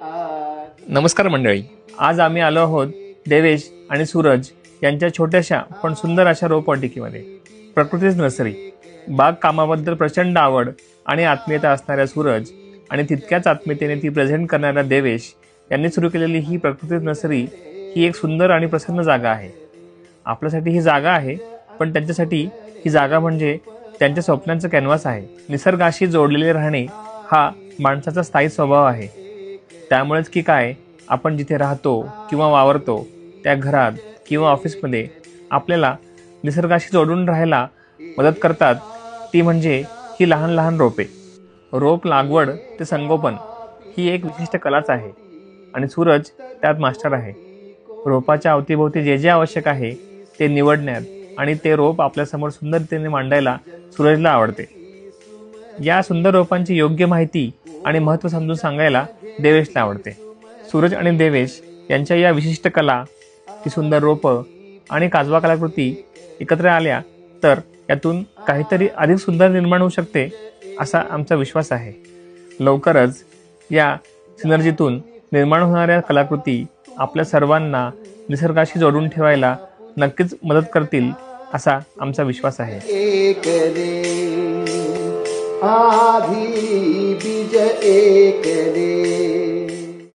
नमस्कार मंडळी. आज आम्ही आलो आहोत देवेश आणि सूरज यांच्या छोट्याशा पण सुंदर अशा रोपवाटिकेमध्ये. प्रकृतीच नर्सरी. बाग कामाबद्दल प्रचंड आवड आणि आत्मीयता असणाऱ्या सूरज आणि तितक्याच आत्मीयतेने ती प्रेझेंट करणाऱ्या देवेश यांनी सुरू केलेली ही प्रकृतीच नर्सरी ही एक सुंदर आणि प्रसन्न जागा आहे. आपल्यासाठी ही जागा आहे पण त्यांच्यासाठी ही जागा म्हणजे त्यांच्या स्वप्नांचं कॅनव्हास आहे. निसर्गाशी जोडलेले राहणे हा माणसाचा स्थायी स्वभाव आहे. त्यामुळेच की काय आपण जिथे राहतो किंवा वावरतो त्या घरात किंवा ऑफिसमध्ये आपल्याला निसर्गाशी जोडून राहायला मदत करतात ती म्हणजे ही लहान लहान रोपे. रोप लागवड ते संगोपन ही एक विशिष्ट कलाच आहे आणि सूरज त्यात मास्टर आहे. रोपाच्या अवतीभोवती जे जे आवश्यक आहे ते निवडण्यात आणि ते रोप आपल्यासमोर सुंदरतेने मांडायला सूरजला आवडते. या सुंदर रोपांची योग्य माहिती आणि महत्त्व समजून सांगायला देवेशला आवडते. सूरज आणि देवेश यांच्या या विशिष्ट कला ती सुंदर रोपं आणि काजवा कलाकृती एकत्र आल्या तर यातून काहीतरी अधिक सुंदर निर्माण होऊ शकते असा आमचा विश्वास आहे. लवकरच या सिनर्जीतून निर्माण होणाऱ्या कलाकृती आपल्या सर्वांना निसर्गाशी जोडून ठेवायला नक्कीच मदत करतील असा आमचा विश्वास आहे. आधी बीज एक